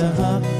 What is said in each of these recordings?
จะหัก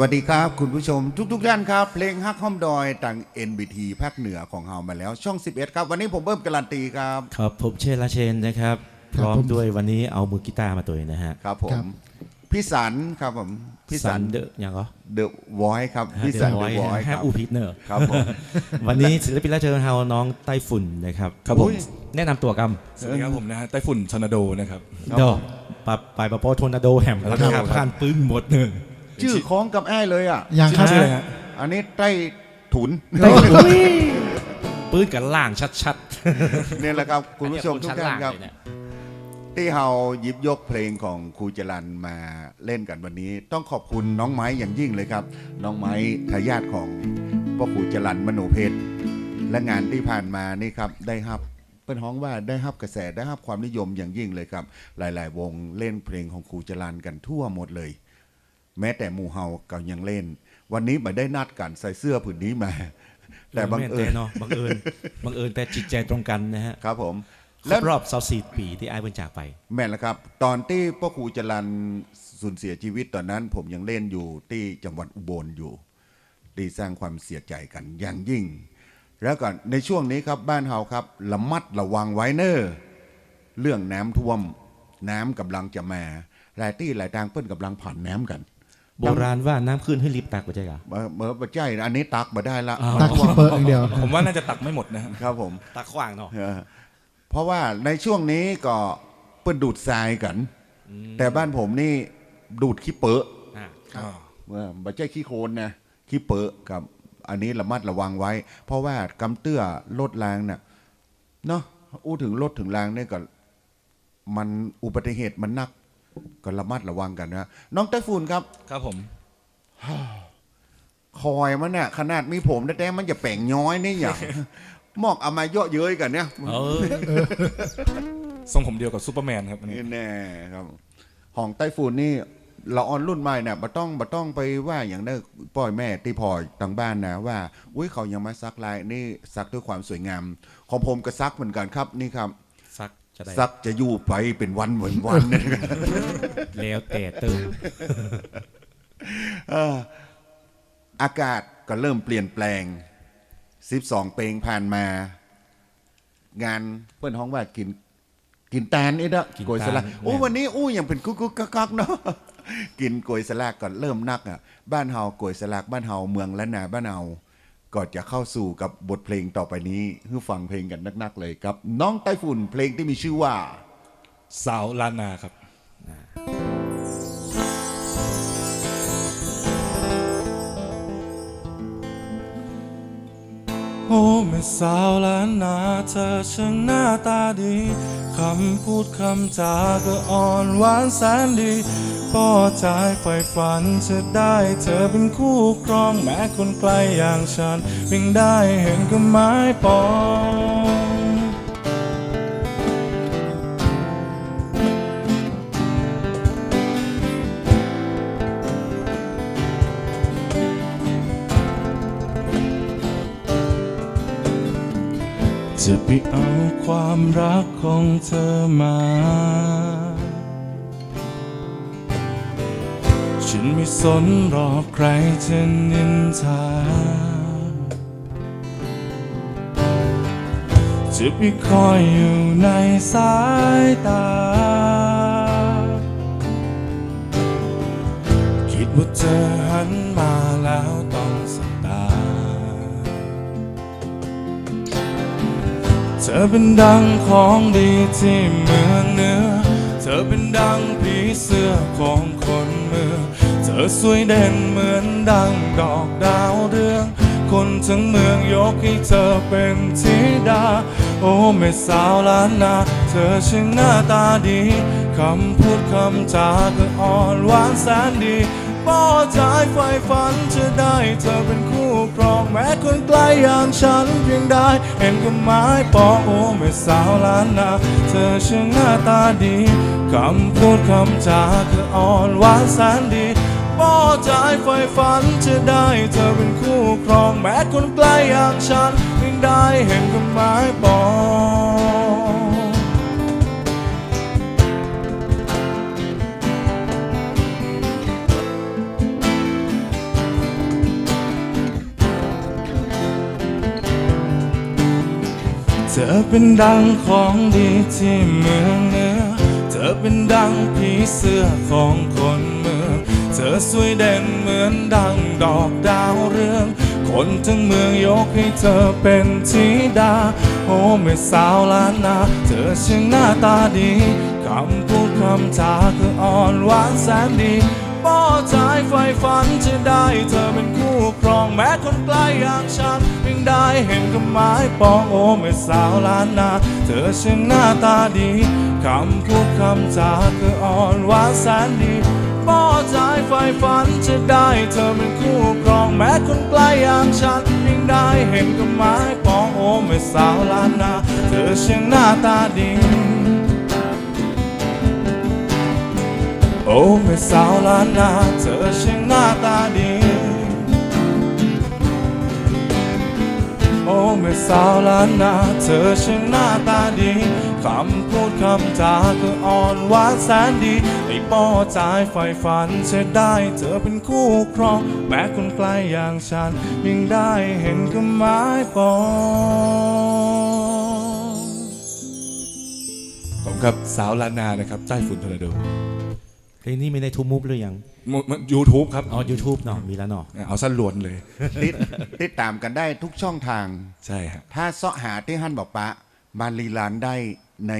วัสดีครับ คุณผู้ชมทุก ๆ ท่านครับ เพลงฮักห้อมดอยต่าง NBT ภาคเหนือของเฮามาแล้วช่อง 11 ครับ วันนี้ผมเบิ้มการันตีครับ ครับผมเชษราเชนนะครับ พร้อมด้วยวันนี้เอามือกีตาร์มาตัวเองนะฮะครับผมพี่สันครับผมพี่สันเดอะยังเหรอเดอะวอยครับพี่สันเดอะวอยแฮคปรับอูพิทเนอร์ครับผม วันนี้ศิลปินรับเชิญเฮาน้องไต้ฝุ่นนะครับครับผมอุ๊ยแนะนำตัวกสวัสดีครับผมนะฮะไต้ฝุ่นทอร์นาโดนะครับำเดอปะไปปะโปโทนาโดแฮมครับครับผ่านปึ้งหมดหนึ่ง ชื่อคล้องกับแอ้เลยอะยังครับ ชื่ออะไรฮะอันนี้ใต้ถุนปื้นกันล่างชัดเนี่ยแหละครับๆคุณผู้ชมทุกท่านครับ อัเยที่เฮาหยิบยกเพลงของครูจรันมาเล่นกันวันนี้ ต้องขอบคุณน้องไม้อย่างยิ่งเลยครับ น้องไม้ทายาทของพ่อครูจรันมโนเพชรและงานที่ผ่านมานี่ครับได้รับเป็นห้องว่าได้รับกระแสได้รับความนิยมอย่างยิ่งเลยครับ หลาย ๆ วงเล่นเพลงของครูจรันกันทั่วหมดเลย แม้แต่หมู่เฮาก็ยังเล่น วันนี้ไม่ได้นัดกันใส่เสื้อผืนนี้มา แต่บังเอิญเนาะบังเอิญบังเอิญแต่จิตใจตรงกันนะฮะครับผมครแล้วบรอบ24ปีที่ไอ้ายเพิ่นจากไป แม่นแล้วครับ ตอนที่พ่อครูจรันสูญเสียชีวิตตอนนั้น ผมยังเล่นอยู่ที่จังหวัดอุบลอยู่ที่สร้างความเสียใจกันอย่างยิ่ง แล้วก็ในช่วงนี้ครับบ้านเฮาครับระมัดระวังไว้เนอเรื่องน้ำท่วม น้ำกำลังจะมาหลายที่หลายทางเปิ้นกำลังผ่านน้ำกัน โบราณว่าน้ำขึ้นให้รีบตักไปใช่กะเมื่อเมื่อปัจจัยอันนี้ตักมาได้ละตักเปิดอย่างเดียว ผมว่าน่าจะตักไม่หมดนะฮะครับผม ตักขวางเนาะเออเพราะว่าในช่วงนี้ก็เปิ้นดูดทรายกัน แต่บ้านผมนี่ดูดขี้เปอะอ่าเมื่อบัจจัยขี้โคลนนะขี้เปอะกับ อันนี้ระมัดระวังไว้ เพราะว่ากำเตื้อลดแรงเนี่ยเนาะอู้ถึงลดถึงแรงเนี่ยก็มันอุบัติเหตุมันนัก ก็ระมัดระวังกันนะน้องไต้ฝุ่นครับ ครับผม คอยมันเนี่ยขนาดมีผมแต่ๆมันจะแป่งย้อยนี่อย่างมอกเอามาเยอะเย้ยกันเนี่ยเออทรงผมเดียวกับซูเปอร์แมนครับอันนี้แน่ครับห้องไต้ฝุ่นนี่เราออนรุ่นใหม่เนี่ยบ่ต้องบ่ต้องไปว่าอย่างนั้นป้อยแม่ที่พอยทางบ้านนะว่าอุ้ยเขายังมาซักลายนี่ซักด้วยความสวยงาม ของผมก็ซักเหมือนกันครับนี่ครับซั กจะได้ซักจะอยู่ไปเป็นวันเหมือนวันนะครับแล้วแต่เติมเอออากาศก็เริ่มเปลี่ยนแปลง 12 เพลงผ่านมา งานเพื่อนห้องว่ากิน กินแตนนี่เด้อกินโกยสลักแตนโอ้วันนี้อู้ยังเป็นกุ๊กกุ๊กกักกักเนาะกินโกยสลักก่อนเริ่มนักอะ บ้านเฮาโกยสลักบ้านเฮาเมืองละนาบ้านเฮา ก่อนจะเข้าสู่กับบทเพลงต่อไปนี้คือฟังเพลงกันนักๆเลยครับ น้องไต้ฝุ่นเพลงที่มีชื่อว่า สาวลานนาครับ โอ้แม่สาวล้านนาเธอช่างหน้าตาดี คำพูดคำจาก็อ่อนหวานแสนดี พ่อใจใฝ่ฝันจะได้เธอเป็นคู่ครองแม้คนไกลอย่างฉันเพียงได้เห็นก็ไม้ปองจะไปเอาความรักของเธอมา ฉันไม่สนรอใครจะนินทาจะไปคอยอยู่ในสายตา คิดว่าเธอหันมาแล้วต้องสตา เธอเป็นดังของดีที่เมืองเนื้อ เธอเป็นดังผีเสื้อของคนเมือง ธอสวยเด่นเหมือนดังดอกดาวเรือง คนทั้งเมืองยกให้เธอเป็นธิดา โอ้แม่สาวล้านนา เธอช่างหน้าตาดี คำพูดคำจาก็อ่อนหวานแสนดีป้อใจไฟฝันจะได้เธอเป็นคู่ครองแม้คนไกลอย่างฉันเพียงได้เห็นก็ไม้ปองโอ้แม่สาวล้านนา เธอช่างหน้าตาดี คำพูดคำจาก็อ่อนหวานแสนดี ป้อใจไฟฝันจะได้เธอเป็นคู่ครองแม้คนไกล้อย่างฉันเพียงได้เห็นก็ไม้ปองเธอเป็นดังของดีที่เมืองเนือเธอเป็นดังผีเสื้อของคนเมือง เธอสวยเด่นเหมือนดังดอกดาวเรือง คนทั้งเมืองยกให้เธอเป็นธิดา โอ้แม่สาวล้านนา เธอช่างหน้าตาดี คำพูดคำจาคืออ่อนหวานแสนดี ใจไฟฝันจะได้เธอเป็นคู่ครองแม้คนไกลอย่างฉันเพียงได้เห็นกับไม้ปองโอ้แม่สาวล้านนา เธอช่างหน้าตาดีคำพูดคำจาคืออ่อนหวานแสนดีป้อใจไฟฝันจะได้เธอเป็นคู่ครองแม้คนไกลอย่างฉันเพียงได้เห็นกับไม้ปองโอ้ไม่สาวล้านนา เธอช่างหน้าตาดี โอ้ไม่สาวล้านนาเธอช่างหน้าตาดี โอ้ไม่สาวล้านนาเธอช่างหน้าตาดี คำพูดคำจาก็อ่อนหวานแสนดีไอ้ป้อใจไฟฝันจะได้เธอเป็นคู่ครอง แม้คนไกลอย่างฉันยังได้เห็นก็ไม้ปองผมครับสาวล้านนานะครับ ใต้ฝุ่นทอร์นาโด เพลงนี้มีในทูมูฟหรือยังยูทูบครับอ๋อ YouTube เนาะมีแล้วเนาะเอาสั้นลวนเลยติดติดตามกันได้ทุกช่องทาง ใช่ฮะถ้าเสาะหาที่ฮั่นบอกปะ มาลีลานได้ใน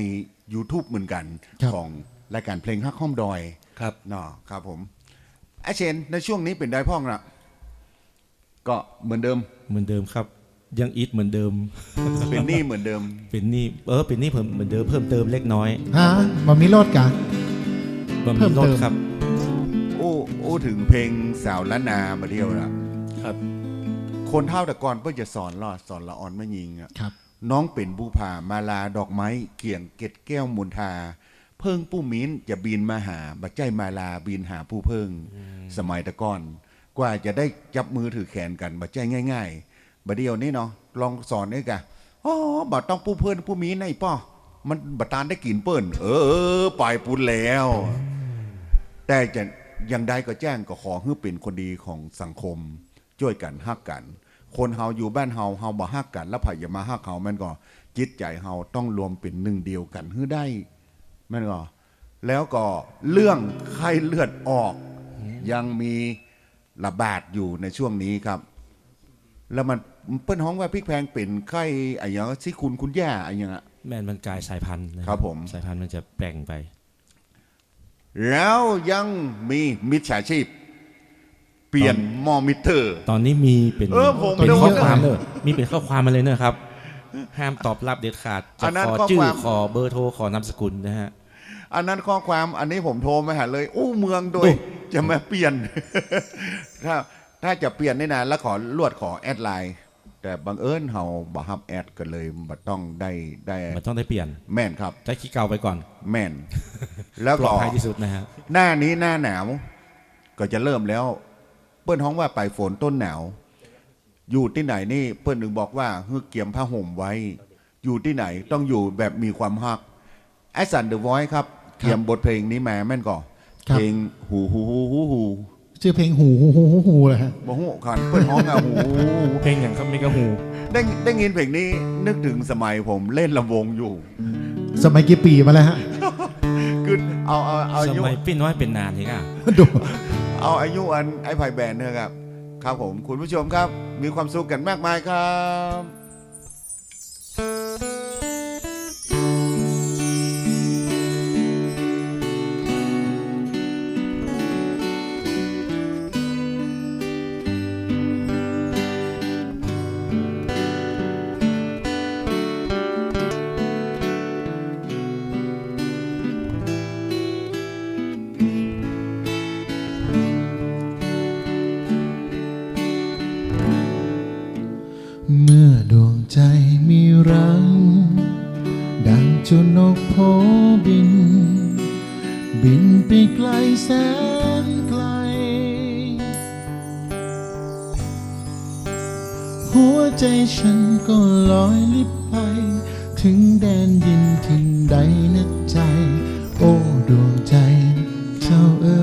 YouTube เหมือนกันครับของรายการเพลงฮักห้อมดอยครับเนาะครับผมอาเชนในช่วงนี้เป็นได้พ่องละก็เหมือนเดิมเหมือนเดิมครับ ยังอิทเหมือนเดิม เป็นหนี้เหมือนเดิม เป็นหนี่เออเป็นหนี่เพิ่มเหมือนเดิมเพิ่มเติมเล็กน้อยฮะมันมีรถกะบะห เพิ่มี่มรเติถมครับโอ้โอ้ถึงเพลงสาวล้านนามาเดียวละครับ คนเท่าแต่ก่อนเพื่อจะสอนรอดสอนละอ่อนไม่ยิงอะครับน้องเป็นบูผามาลาดอกไม้ เกี่ยงเกตแก้วมุนทา เพิ่งผู้มิ้นจะบินมาหาบัจใจมาลาบินหาผู้เพิ่ง สมัยแตะก่อน กว่าจะได้จับมือถือแขนกันบัจใจง่าย ๆบัดเดียวนี้เนาะลองสอนด้วยกันอ๋อบัดต้องผู้เพิ่นผู้มิ้นไอ้ป้อ มันบัตานได้กินเปิ้นเออปล่อยปุนแล้ว แต่จะยังได้ก็แจ้งก็ขอให้เป็นคนดีของสังคมช่วยกันฮักกัน คนเฮาอยู่บ้านเฮาเฮาบ่ฮักกัน แล้วไผอย่ามาฮักเฮาแม่นก็จิตใจเฮาต้องรวมเป็นหนึ่งเดียวกันให้ได้แม่นก็แล้วก็เรื่องไข้เลือดออก ยังมีระบาดอยู่ในช่วงนี้ครับ แล้วมันเปิ้นฮ้องว่าพริกแพงเป็นไข้อะไรอย่างที่คุณคุณแย่อะไรอย่างเงี้ย แม่นมันกลายสายพันธุ์นะครับผม สายพันธุ์มันจะแปลงไป แล้วยังมีมิจฉาชีพ เปลี่ยนมอมิเตอร์ ตอนนี้มีเป็นเออผมเป็นโดนข้อความเลยมีเป็นข้อความมาเลยนะครับ ห้ามตอบรับเด็ดขาดอัจะนนั้นขอข้อชื่อความขอเบอร์โทรขอนามสกุลนะฮะอันนั้นข้อความอันนี้ผมโทรมาหาเลยอู้เมืองโดยโอ้จะมาเปลี่ยน ถ้าถ้าจะเปลี่ยนนี่นะแล้วขอลวดขอแอดไลน์ แต่บังเอิญเฮาบ่ฮับแอดกันเลยบ่ต้องได้ได้มันต้องได้เปลี่ยนแม่นครับใช้ขี้เก่าไปก่อน แม่น แล้วปลอก็ดภัยที่สุดนะฮะหน้านี้หน้าหนาวก็จะเริ่มแล้ว เปิ้นฮ้องว่าไปลายฝนต้นหนาว อยู่ที่ไหนนี่เปิ้นถึงบอกว่าเฮือเกียมผ้าห่มไว้ อยู่ที่ไหนต้องอยู่แบบมีความฮักไอสันเดอะไวท์ครับเขียมบทเพลงนี้มาแม่นก่อครับ เพลงหูหูหูหูหู ชื่อเพลงหูหูหูหูหูเลยฮะบ่ฮู้คันเปิ้นฮ้องอะหูเพลงอย่างครับมิกาฮูได้ได้ยินเพลงนี้นึกถึงสมัยผมเล่นลำวงอยู่ สมัยกี่ปีมาแล้วฮะคือเอาเอาเอาอาสยุมัยปิ้นน้อยเป็นนานนี่ค่ะดูเอาอายุอันไอ้ไผ่แบนเนอะครับ ครับผมคุณผู้ชมครับ มีความสุขกันมากมายครับ ใจฉันก็ลอยลิบไป ถึงแดนยินทิ้งใดนะใจ โอ้ดวงใจเจ้าเอ๋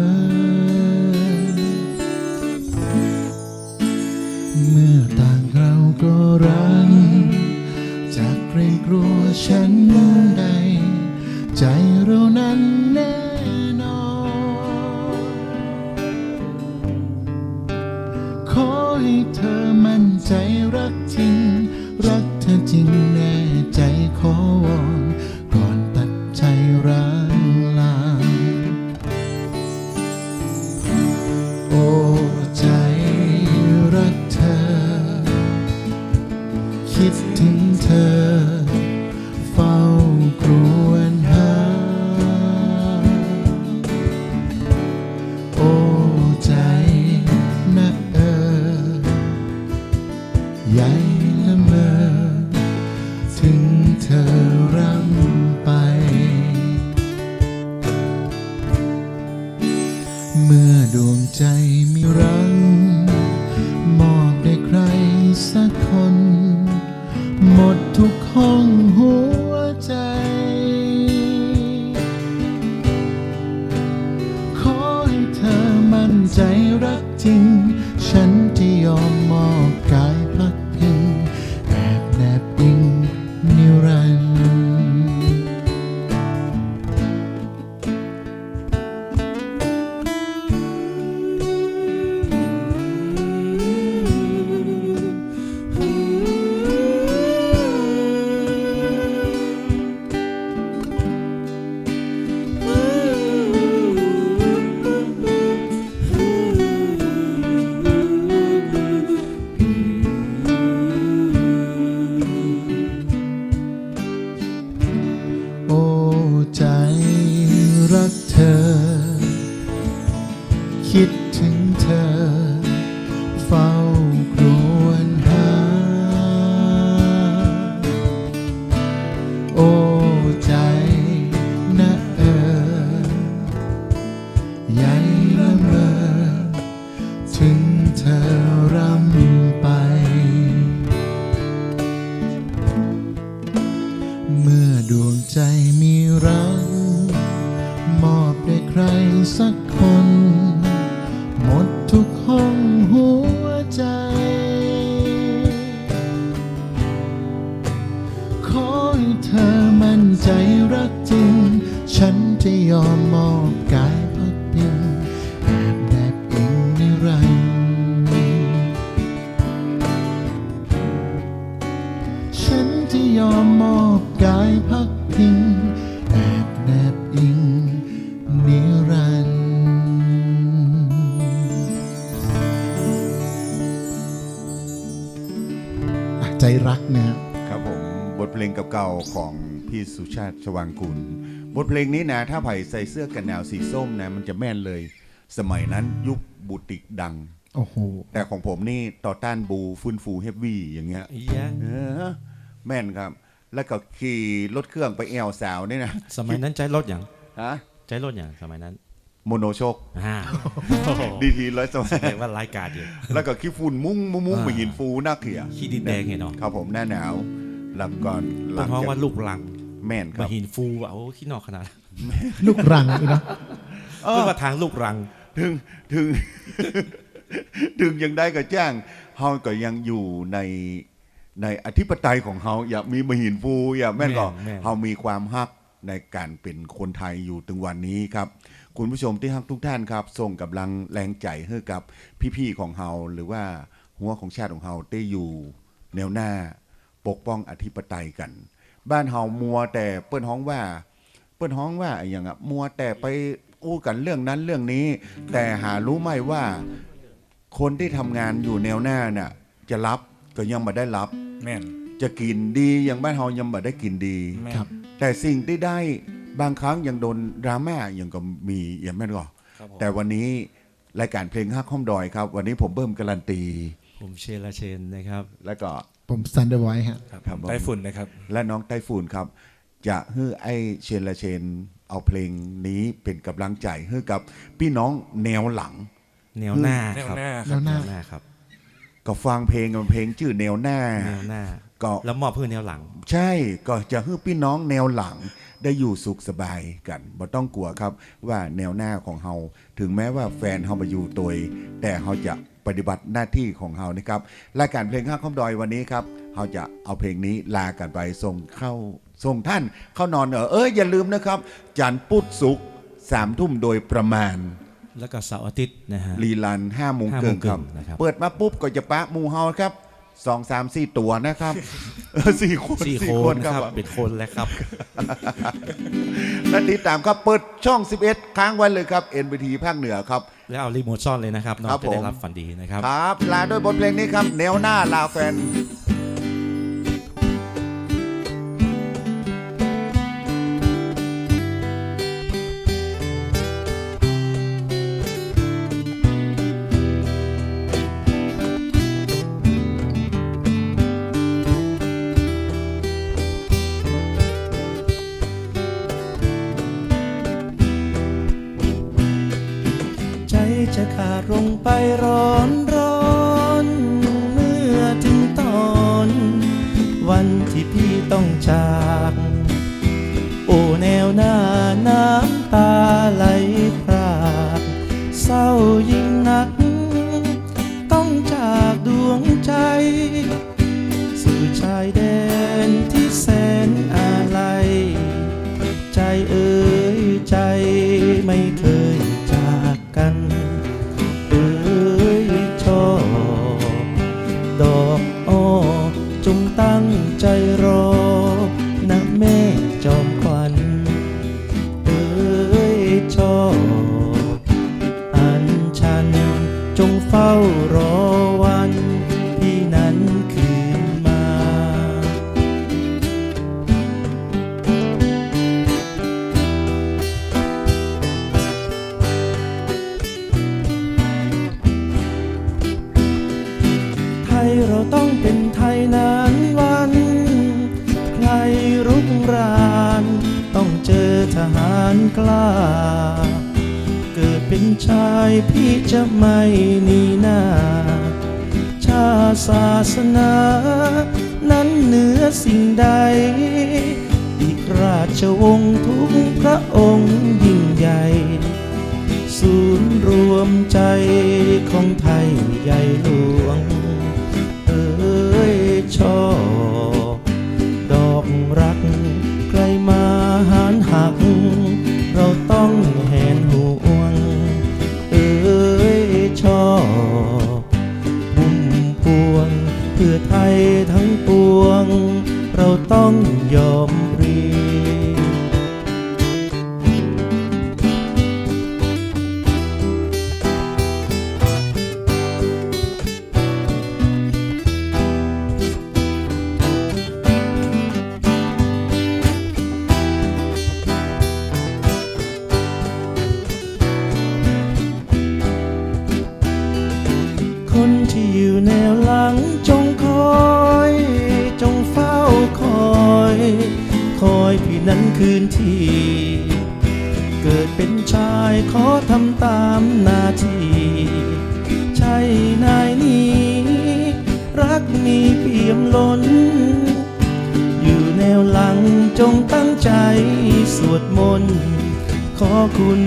Oh. อมมอบกายพักพิงแอบแนบอิงนิรันดร์อะใจรักนะฮะครับผมบทเพลงเก่าๆของพี่สุชาติชวางกุลบทเพลงนี้นะ ถ้าไผ่ใส่เสื้อกันหนาวสีส้มนะ มันจะแม่นเลย สมัยนั้นยุคบูติกดังโอ้โหแต่ของผมนี่ต่อต้านบูฟื้นฟูเฮฟวี่อย่างเงี้ยอียะเออแม่นครับ แล้วก็ขี่รถเครื่องไปแอวสาวนี่นะสมัยนั้นใจรถอย่างฮะใจรถอย่างสมัยนั้นโมโนโชคอ่าดีทีร้อยสมัแสยดงว่ารายการอยู่แล้วก็ขี้ฝุ่นมุ้งมุ้งมุ้งอ่าไปหินฟูหน้าเขียขี้ดินแดงเห็นเนาะครับผมหน้าหนาวหลับก่อนหต้ลันงท้องจากว่าลูกลังแม่นคมารับหินฟูอะโอ้ขี้นอกขนาดลูกรังอีกนะเออคือว่าทางลูกรัง ถึงถึง ถึงยังได้ก็แจ้งเฮาก็ยังอยู่ใน ในอธิปไตยของเฮาอย่ามีมหินฟูอย่าแม่นก็แม่นเฮามีความฮักในการเป็นคนไทยอยู่ถึงวันนี้ครับ คุณผู้ชมที่ฮักทุกท่านครับส่งกำลังแรงใจให้กับพี่ๆของเฮาหรือว่าหัวของชาติของเฮาได้อยู่แนวหน้าปกป้องอธิปไตยกัน บ้านเฮามัวแต่เปิ้นฮ้องว่า เปิ้นฮ้องว่าไอ้อย่างอะมัวแต่ไปอู้กันเรื่องนั้นเรื่องนี้ แต่หารู้ไหมว่า คนที่ทำงานอยู่แนวหน้าน่ะจะรับก็ยังไม่ได้รับ แม่น จะกินดีอย่างบ้านเฮายังไม่ได้กินดี แม่น ครับ แต่สิ่งที่ได้บางครั้งยังโดนดราม่ายังก็มีอย่างแม่นก็ครับผม แต่วันนี้รายการเพลงฮักห้อมดอยครับ วันนี้ผมเบิ่มการันตี ผมเชลาเชนนะครับ แล้วก็ ผมซันเดอร์ไว้ฮะ ครับครับผม ไต้ฝุ่นนะครับ และน้องไต้ฝุ่นครับ จะให้ไอ้เชนละเชนเอาเพลงนี้เป็นกำลังใจให้กับพี่น้องแนวหลัง แนวหน้าแนวครับหน้าแนครับ วหน้า แนวหน้าครับ ก็ฟังเพลงกันเพลงชื่อแนวหน้า แนวหน้า ก็แล้วมอบเพื่อแนวหลัง ใช่ก็จะให้พี่น้องแนวหลังได้อยู่สุขสบายกันบ่ต้องกลัวครับว่าแนวหน้าของเฮาถึงแม้ว่าแฟนเฮามาอยู่ตัวแต่เฮาจะปฏิบัติหน้าที่ของเฮานะครับรายการเพลงข้างข้อมดอยวันนี้ครับเฮาจะเอาเพลงนี้ลากันไปส่งเข้าส่งท่านเข้านอนเออเอออย่าลืมนะครับจันทร์พุธศุกร์สามทุ่มโดยประมาณ แล้วก็เสาร์อาทิตย์นะฮะ รีลันห้าโมงห้าเกิโมนงครับครึ่งนะครับ เปิดมาปุ๊บก็จะปะหมูเฮาครับสองสามสี่ตัวนะครับเออสี่คนสี่คนครับเป็นคนแล้วครับ และติดตามครับเปิดช่อง 11 ค้างไว้เลยครับ NBT ภาคเหนือครับ แล้วเอารีโมทซ่อนเลยนะครับน้องครับจะได้ผม รับฝันดีนะครับ ครับ ลาด้วยบทเพลงนี้ครับ แนวหน้าลาแฟน ไปร้อนา นั้นเหนือสิ่งใด อีกราชวงศ์ทุกพระองค์ยิ่งใหญ่ ศูนย์รวมใจของไทยใหญ่หลวง เอ้ยชอบ 当。 ที เกิดเป็นชายขอทำตามหน้าที่ ใช่นายนี้ รักมีเพียมล้น อยู่แนวหลังจงตั้งใจสวดมนต์ขอคุณ